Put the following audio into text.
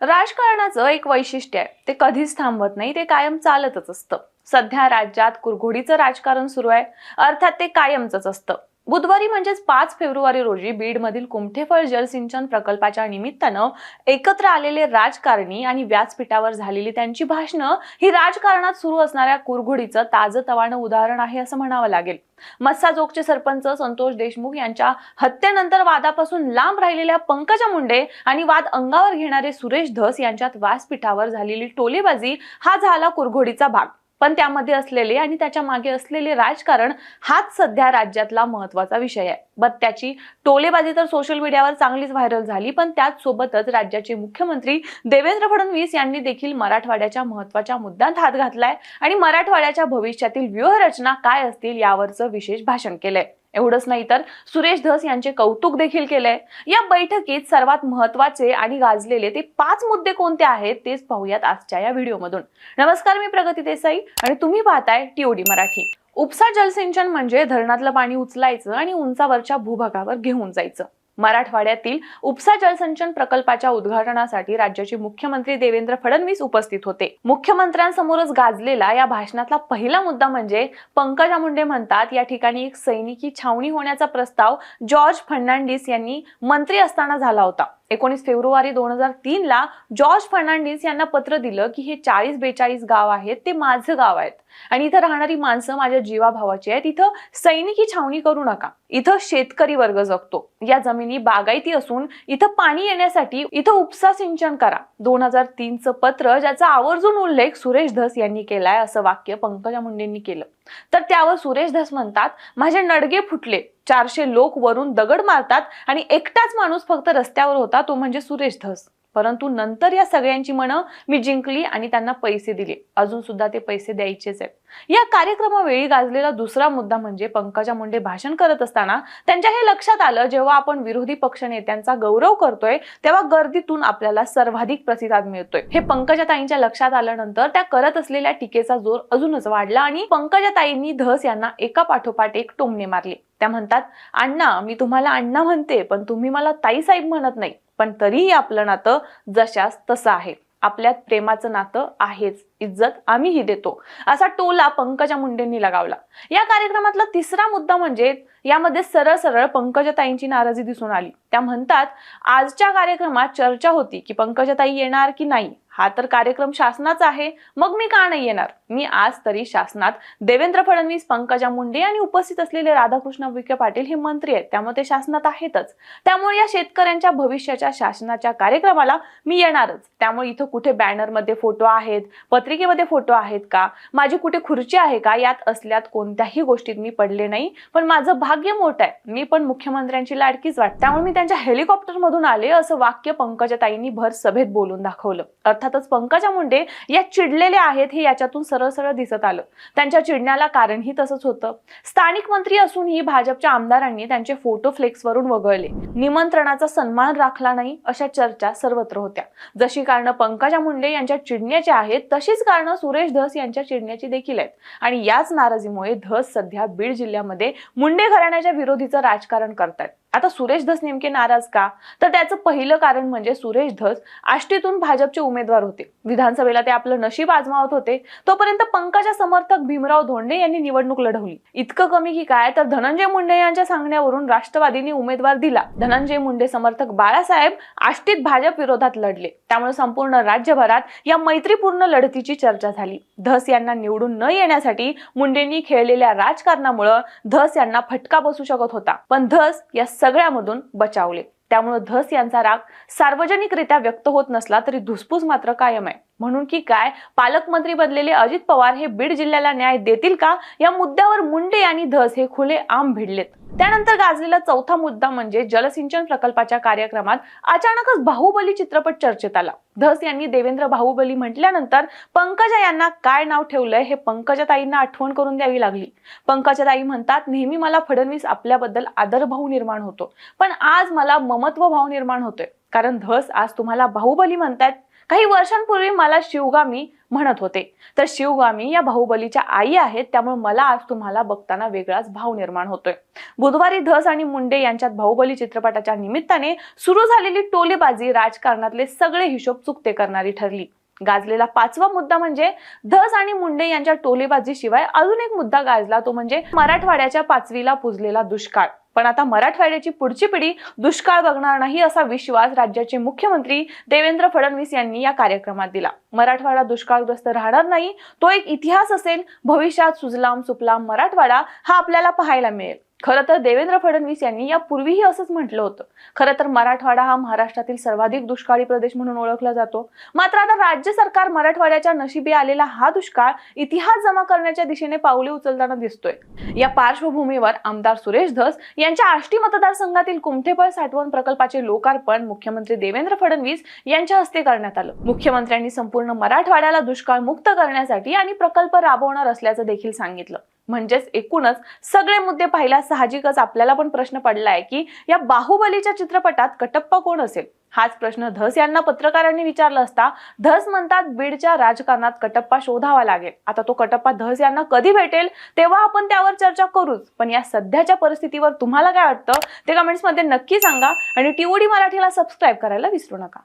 राजकारणाचं एक वैशिष्ट्य आहे. ते कधीच थांबत नाही ते कायम चालतच असतं. सध्या राज्यात कुरघोडीचं राजकारण सुरू आहे. अर्थात ते कायमच असतं. बुधवारी म्हणजेच पाच फेब्रुवारी रोजी बीडमधील कुमठेफळ जलसिंचन प्रकल्पाच्या निमित्तानं एकत्र आलेले राजकारणी आणि व्यासपीठावर झालेली त्यांची भाषणं ही राजकारणात सुरू असणाऱ्या कुरघोडीचं ताजं तवानं उदाहरण आहे असं म्हणावं लागेल. मस्साजोगचे सरपंच संतोष देशमुख यांच्या हत्येनंतर वादापासून लांब राहिलेल्या पंकजा मुंडे आणि वाद अंगावर घेणारे सुरेश धस यांच्यात व्यासपीठावर झालेली टोलेबाजी हा झाला कुरघोडीचा भाग. पण त्यामध्ये असलेले आणि त्याच्यामागे असलेले राजकारण हाच सध्या राज्यातला महत्त्वाचा विषय आहे. बट त्याची टोलेबाजी तर सोशल मीडियावर चांगलीच व्हायरल झाली पण त्याच सोबतच राज्याचे मुख्यमंत्री देवेंद्र फडणवीस यांनी देखील मराठवाड्याच्या महत्त्वाच्या मुद्द्यात हात घातलाय. आणि मराठवाड्याच्या भविष्यातील व्यूहरचना काय असतील यावरचं विशेष भाषण केलंय. एवढंच नाही तर सुरेश धस यांचे कौतुक देखील केलंय. या बैठकीत सर्वात महत्त्वाचे आणि गाजलेले ते पाच मुद्दे कोणते आहेत तेच पाहूयात आजच्या या व्हिडिओमधून. नमस्कार मी प्रगती देसाई आणि तुम्ही पाहताय टीओडी मराठी. उपसा जलसिंचन म्हणजे धरणातलं पाणी उचलायचं आणि उंचावरच्या भूभागावर घेऊन जायचं. मराठवाड्यातील उपसा जलसिंचन प्रकल्पाच्या उद्घाटनासाठी राज्याचे मुख्यमंत्री देवेंद्र फडणवीस उपस्थित होते. मुख्यमंत्र्यांसमोरच गाजलेला या भाषणातला पहिला मुद्दा म्हणजे पंकजा मुंडे म्हणतात या ठिकाणी एक सैनिकी छावणी होण्याचा प्रस्ताव जॉर्ज फर्नांडिस यांनी मंत्री असताना झाला होता. एकोणीस फेब्रुवारी दोन हजार तीन ला जॉर्ज फर्नांडिस यांना पत्र दिलं की हे चाळीस बेचाळीस गाव आहेत ते माझं गाव आहेत. आणि इथं राहणारी माणसं माझ्या जीवाभावाची आहेत. इथं सैनिकी छावणी करू नका. इथं शेतकरी वर्ग जगतो. या जमिनी बागायती असून इथं पाणी येण्यासाठी इथं उपसा सिंचन करा. दोन हजार तीनचं पत्र ज्याचा आवर्जून उल्लेख सुरेश धस यांनी केलाय असं वाक्य पंकजा मुंडेंनी केलं. तर त्यावर सुरेश धस म्हणतात माझे नडगे फुटले. चारशे लोक वरून दगड मारतात आणि एकटाच माणूस फक्त रस्त्यावर होता तो म्हणजे सुरेश धस. परंतु नंतर या सगळ्यांची मनं मी जिंकली आणि त्यांना पैसे दिले. अजून सुद्धा ते पैसे द्यायचेच आहेत. या कार्यक्रमावेळी गाजलेला दुसरा मुद्दा म्हणजे पंकजा मुंडे भाषण करत असताना त्यांच्या हे लक्षात आलं जेव्हा आपण विरोधी पक्ष नेत्यांचा गौरव करतोय तेव्हा गर्दीतून आपल्याला सर्वाधिक प्रतिसाद मिळतोय. हे पंकजा ताईंच्या लक्षात आल्यानंतर त्या करत असलेल्या टीकेचा जोर अजूनच वाढला आणि पंकजा ताईंनी धस यांना एका पाठोपाठ एक टोमणे मारले. त्या म्हणतात अण्णा मी तुम्हाला अण्णा म्हणते पण तुम्ही मला ताई साहेब म्हणत नाही. पण तरीही आपलं नातं जशास तसं आहे. आपल्यात प्रेमाचं नातं आहेच. इज्जत आम्हीही देतो. असा टोला पंकजा मुंडेंनी लगावला. या कार्यक्रमातला तिसरा मुद्दा म्हणजे यामध्ये सरळ सरळ पंकजाताईंची नाराजी दिसून आली. त्या म्हणतात आजच्या कार्यक्रमात चर्चा होती की पंकजाताई येणार की नाही. हा तर कार्यक्रम शासनाचा आहे. मग मी का नाही येणार? मी आज तरी शासनात देवेंद्र फडणवीस पंकजा मुंडे आणि उपस्थित असलेले राधाकृष्ण विखे पाटील हे मंत्री आहेत. त्यामुळे ते शासनात आहेतच. त्यामुळे या शेतकऱ्यांच्या भविष्याच्या शासनाच्या कार्यक्रमाला मी येणारच. त्यामुळे इथं कुठे बॅनरमध्ये फोटो आहेत? पत्रिकेमध्ये फोटो आहेत का? माझी कुठे खुर्ची आहे का? यात असल्यात कोणत्याही गोष्टीत मी पडले नाही. पण माझं भाग्य मोठं आहे. मी पण मुख्यमंत्र्यांची लाडकीच वाट. त्यामुळे मी त्यांच्या हेलिकॉप्टर मधून आले असं वाक्य पंकजाताईंनी भर सभेत बोलून दाखवलं. अर्थातच पंकजा मुंडे या चिडलेले आहेत हे याच्यातून सरळ सरळ दिसत आलं. त्यांच्या चिडण्याला कारणही तसंच होतं. स्थानिक मंत्री असूनही भाजपच्या आमदारांनी त्यांचे फोटो फ्लेक्सवरून वगळले. निमंत्रणाचा सन्मान राखला नाही अशा चर्चा सर्वत्र होत्या. जशी कारणं पंकजा मुंडे यांच्या चिडण्याची आहेत तशीच कारणं सुरेश धस यांच्या चिडण्याची देखील आहेत. आणि याच नाराजीमुळे धस सध्या बीड जिल्ह्यामध्ये मुंडे घराण्याच्या विरोधीचं राजकारण करतात आता सुरेश धस नेमके नाराज का? तर त्याचं पहिलं कारण म्हणजे सुरेश धस आष्टीतून भाजपचे उमेदवार होते. विधानसभेला ते आपलं नशीब आजमावत होते. तोपर्यंत पंकजा समर्थक भीमराव धोंडे यांनी निवडणूक लढवली. इतकं कमी की काय? तर धनंजय मुंडे यांच्या सांगण्यावरून राष्ट्रवादीने उमेदवार दिला. धनंजय मुंडे समर्थक बाळासाहेब आष्टीत भाजप विरोधात लढले. त्यामुळे संपूर्ण राज्यभरात या मैत्रीपूर्ण लढतीची चर्चा झाली. धस यांना निवडून न येण्यासाठी मुंडेंनी खेळलेल्या राजकारणामुळं धस यांना फटका बसू शकत होता. पण धस या सगळ्यामधून बचावले. त्यामुळे धस यांचा राग सार्वजनिकरित्या व्यक्त होत नसला तरी धुसफूस मात्र कायम आहे. म्हणून की काय? पालकमंत्री बनलेले अजित पवार हे बीड जिल्ह्याला न्याय देतील का? या मुद्द्यावर मुंडे आणि धस हे खुले आम भिडलेत. त्यानंतर गाजलेला चौथा मुद्दा म्हणजे जलसिंचन प्रकल्पाच्या कार्यक्रमात अचानकच बाहुबली चित्रपट चर्चेत आला. धस यांनी देवेंद्र बाहुबली म्हटल्यानंतर पंकजा यांना काय नाव ठेवलंय हे पंकजाताईंना आठवण करून द्यावी लागली. पंकजाताई म्हणतात नेहमी मला फडणवीस आपल्याबद्दल आदरभाव निर्माण होतो. पण आज मला ममत्व भाव निर्माण होतोय. कारण धस आज तुम्हाला बाहुबली म्हणतात काही वर्षांपूर्वी मला शिवगामी म्हणत होते. तर शिवगामी या बाहुबलीच्या आई आहेत त्यामुळे मला आज तुम्हाला बघताना वेगळाच भाव निर्माण होतोय. बुधवारी धस आणि मुंडे यांच्यात बाहुबली चित्रपटाच्या निमित्ताने सुरू झालेली टोलेबाजी राजकारणातले सगळे हिशोब चुकते करणारी ठरली. गाजलेला पाचवा मुद्दा म्हणजे धस आणि मुंडे यांच्या टोलेबाजीशिवाय अजून एक मुद्दा गाजला तो म्हणजे मराठवाड्याच्या पाचवीला पुजलेला दुष्काळ. पण आता मराठवाड्याची पुढची पिढी दुष्काळ बघणार नाही असा विश्वास राज्याचे मुख्यमंत्री देवेंद्र फडणवीस यांनी या कार्यक्रमात दिला. मराठवाडा दुष्काळग्रस्त राहणार नाही तो एक इतिहास असेल. भविष्यात सुजलाम सुपलाम मराठवाडा हा आपल्याला पाहायला मिळेल. खरं तर देवेंद्र फडणवीस यांनी यापूर्वीही असंच म्हटलं होतं. खरं तर मराठवाडा हा महाराष्ट्रातील सर्वाधिक दुष्काळी प्रदेश म्हणून ओळखला जातो. मात्र आता राज्य सरकार मराठवाड्याच्या नशिबी आलेला हा दुष्काळ इतिहास जमा करण्याच्या दिशेने पावले उचलताना दिसतोय. या पार्श्वभूमीवर आमदार सुरेश धस यांच्या आष्टी मतदारसंघातील कुमठेपळ साठवण प्रकल्पाचे लोकार्पण मुख्यमंत्री देवेंद्र फडणवीस यांच्या हस्ते करण्यात आलं. मुख्यमंत्र्यांनी संपूर्ण मराठवाड्याला दुष्काळ मुक्त करण्यासाठी आणि प्रकल्प राबवणार असल्याचं देखील सांगितलं. म्हणजेच एकूणच सगळे मुद्दे पाहिला साहजिकच आपल्याला पण प्रश्न पडलाय की या बाहुबलीच्या चित्रपटात कटप्पा कोण असेल? हाच प्रश्न धस यांना पत्रकारांनी विचारला असता धस म्हणतात बीडच्या राजकारणात कटप्पा शोधावा लागेल. आता तो कटप्पा धस यांना कधी भेटेल तेव्हा आपण त्यावर चर्चा करूच. पण या सध्याच्या परिस्थितीवर तुम्हाला काय वाटतं ते कमेंट्समध्ये नक्की सांगा आणि टीओडी मराठीला सबस्क्राईब करायला विसरू नका.